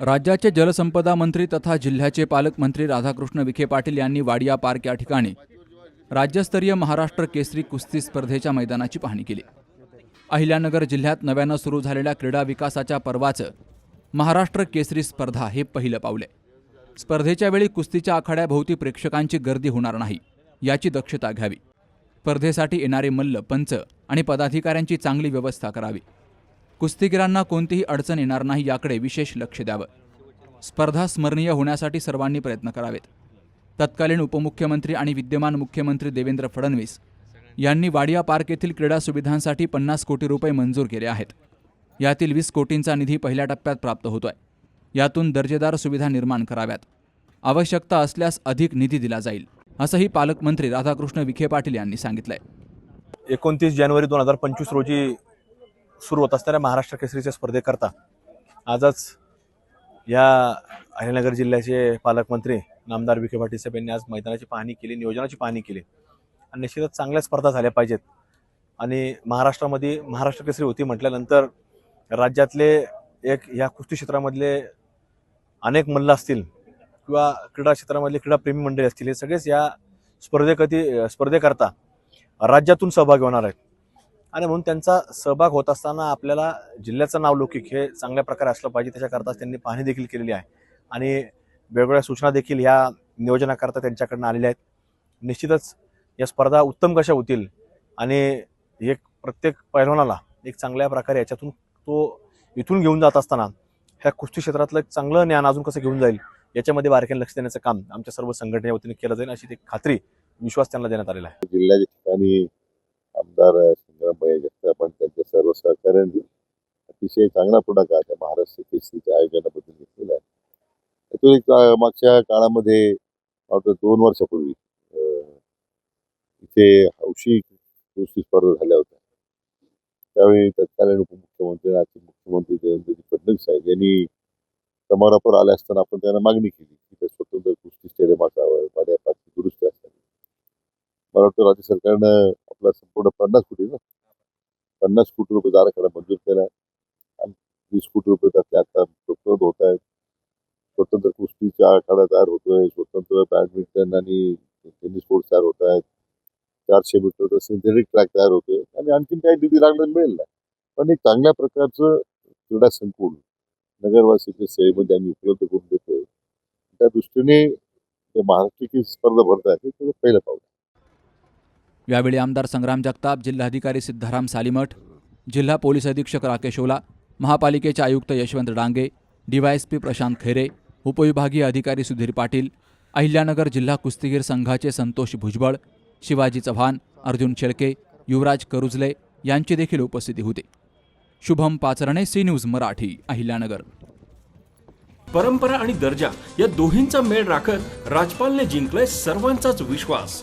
राज्याचे जलसंपदा मंत्री तथा जिल्ह्याचे पालकमंत्री राधाकृष्ण विखे पाटील यांनी वाडिया पार्क या ठिकाणी राज्यस्तरीय महाराष्ट्र केसरी कुस्ती स्पर्धेच्या मैदानाची पाहणी केली. अहिल्यानगर जिल्ह्यात नव्यानं सुरू झालेल्या क्रीडा विकासाच्या पर्वाचं महाराष्ट्र केसरी स्पर्धा हे पहिलं पाऊल आहे. स्पर्धेच्या वेळी कुस्तीच्या आखाड्याभोवती प्रेक्षकांची गर्दी होणार नाही याची दक्षता घ्यावी. स्पर्धेसाठी येणारे मल्ल पंच आणि पदाधिकाऱ्यांची चांगली व्यवस्था करावी. कुस्तीगिरांना कोणतीही अडचण येणार नाही याकडे विशेष लक्ष द्यावं. स्पर्धा स्मरणीय होण्यासाठी सर्वांनी प्रयत्न करावेत. तत्कालीन उपमुख्यमंत्री आणि विद्यमान मुख्यमंत्री देवेंद्र फडणवीस यांनी वाडिया पार्क येथील क्रीडा सुविधांसाठी पन्नास कोटी रुपये मंजूर केले आहेत. यातील वीस कोटींचा निधी पहिल्या टप्प्यात प्राप्त होतोय. यातून दर्जेदार सुविधा निर्माण कराव्यात. आवश्यकता असल्यास अधिक निधी दिला जाईल असंही पालकमंत्री राधाकृष्ण विखे पाटील यांनी सांगितलंय. एकोणतीस जानेवारी दोन हजार पंचवीस रोजी सुरू होत असणाऱ्या महाराष्ट्र केसरीच्या स्पर्धेकरता आजच या अहिल्यानगर जिल्ह्याचे पालकमंत्री नामदार विखे पाटील साहेब यांनी आज मैदानाची पाहणी केली नियोजनाची पाहणी केली. आणि निश्चितच चांगल्या स्पर्धा झाल्या पाहिजेत. आणि महाराष्ट्रामध्ये महाराष्ट्र केसरी होती म्हटल्यानंतर राज्यातले एक या कुस्ती क्षेत्रामधले अनेक मल्ल असतील किंवा क्रीडा क्षेत्रामधले क्रीडाप्रेमी मंडळी असतील हे सगळेच या स्पर्धेकधी स्पर्धेकरता राज्यातून सहभागी होणार आहेत. आणि म्हणून त्यांचा सहभाग होत असताना आपल्याला जिल्ह्याचं नाव लौकिक हे चांगल्या प्रकारे असलं पाहिजे. त्याच्याकरता त्यांनी पाहणी देखील केलेली आहे. आणि वेगवेगळ्या सूचना देखील ह्या नियोजनाकरता त्यांच्याकडनं आलेल्या आहेत. निश्चितच या स्पर्धा उत्तम कशा होतील आणि एक प्रत्येक पैलवानाला एक चांगल्या प्रकारे याच्यातून तो इथून घेऊन जात असताना ह्या कुस्ती क्षेत्रातलं एक चांगलं ज्ञान अजून कसं घेऊन जाईल याच्यामध्ये बारकाईने लक्ष देण्याचं काम आमच्या सर्व संघटनेच्या वतीने केलं जाईल. अशी एक खात्री विश्वास त्यांना देण्यात आलेला आहे. जिल्ह्याच्या ठिकाणी आमदार संग्रामभाई जगताप त्यांच्या सर्व सहकाऱ्यांनी अतिशय चांगला पुढाकार त्या महाराष्ट्र केसरीच्या आयोजनाबद्दल घेतलेला आहे. त्यातून एक मागच्या काळामध्ये वाटतं दोन वर्षापूर्वी इथे हौशी कुस्ती स्पर्धा झाल्या होत्या. त्यावेळी तत्कालीन उपमुख्यमंत्री आणि आजचे मुख्यमंत्री देवेंद्रजी फडणवीस साहेब यांनी समारोपावर आले असताना आपण त्यांना मागणी केली की ते स्वतंत्र कुस्ती स्टेडियम असावं वाड्या पार्कची दुरुस्ती असावी. मला वाटतं राज्य सरकारनं आपला संपूर्ण पन्नास कोटी ना पन्नास कोटी रुपये आराखडा मंजूर केला आहे. आणि वीस कोटी रुपये त्यातले आता उपलब्ध होत आहेत. स्वतंत्र कुस्तीचा आखाडा तयार होतोय स्वतंत्र बॅडमिंटन आणि टेनिस कोर्ट तयार होत आहेत. चारशे मीटरचा सिंथेटिक ट्रॅक तयार होतोय आणि आणखीन काही निधी लागणार मिळेल ना पण एक चांगल्या प्रकारचं क्रीडा संकुल नगरवासीच्या सेवेमध्ये आम्ही उपलब्ध करून देतोय. त्या दृष्टीने जे महाराष्ट्र स्पर्धा भरत आहे ते पहिलं पाऊल यावेळी आमदार संग्राम जगताप जिल्हाधिकारी सिद्धाराम सालीमठ जिल्हा पोलीस अधीक्षक राकेश ओला महापालिकेचे आयुक्त यशवंत डांगे डीवायएसपी प्रशांत खैरे उपविभागीय अधिकारी सुधीर पाटील अहिल्यानगर जिल्हा कुस्तीगीर संघाचे संतोष भुजबळ शिवाजी चव्हाण अर्जुन शेळके युवराज करुजले यांची देखील उपस्थिती होती. Shubham Pacharne C news Marathi Ahilyanagar. परंपरा आणि दर्जा या दोहींचा मेळ राखत राजपालने जिंकलाय सर्वांचाच विश्वास.